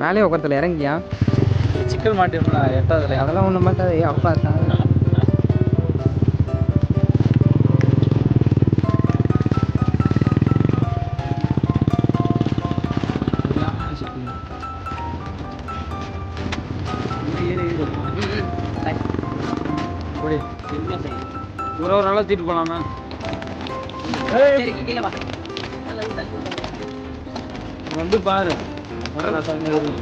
மேலே உட்காரத்துல இறங்கியா? சிக்கல் மாட்டிருந்தா எட்டாவதுல. அதெல்லாம் ஒன்றும் மாட்டாது. அப்பா இருக்காங்க ஒரு ஒரு நாளாக தூக்கிட்டு போகலாமா வந்து பாரு. வரடா சாமி வருது.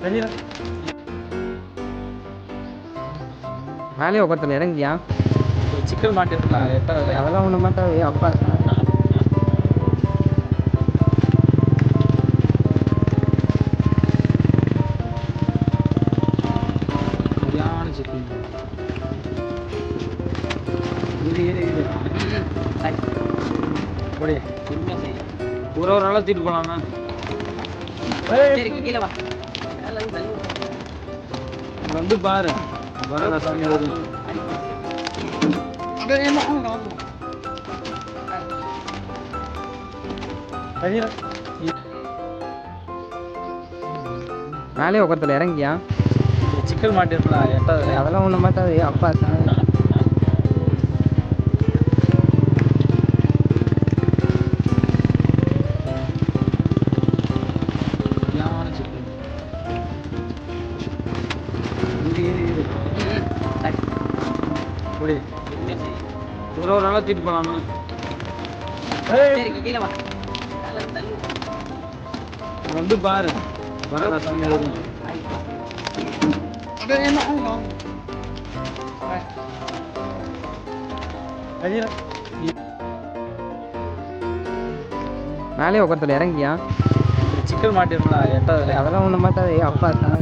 சரிடா. மேலே உட்காரத்துல இறங்கியா சிக்கல் எட்டாவதுல அதெல்லாம் ஒன்றும் மாட்டாது ஏ அப்பா சரியான சிக்கல் இரு அப்படி ஒரு ஒரு நாளாக தூக்கிட்டு போகலாமா வந்து பாரு. வரடா சாமி வருது. சரிடா. மேலே உட்காரத்துல இறங்கியா? சிக்கல் மாட்டிருந்தா எட்டாவதுல அதெல்லாம் ஒன்றும் மாட்டாது. அப்பா அப்படி. ஒரு ஒரு நாளாக தூக்கிட்டு போகலாமா? வந்து பாரு. மேலே உட்காரத்துல இறங்கியா? சிக்கல் மாட்டிருந்தா எட்டாவதுல. அதெல்லாம் ஒன்றும் மாட்டாது அப்பா இருக்காங்க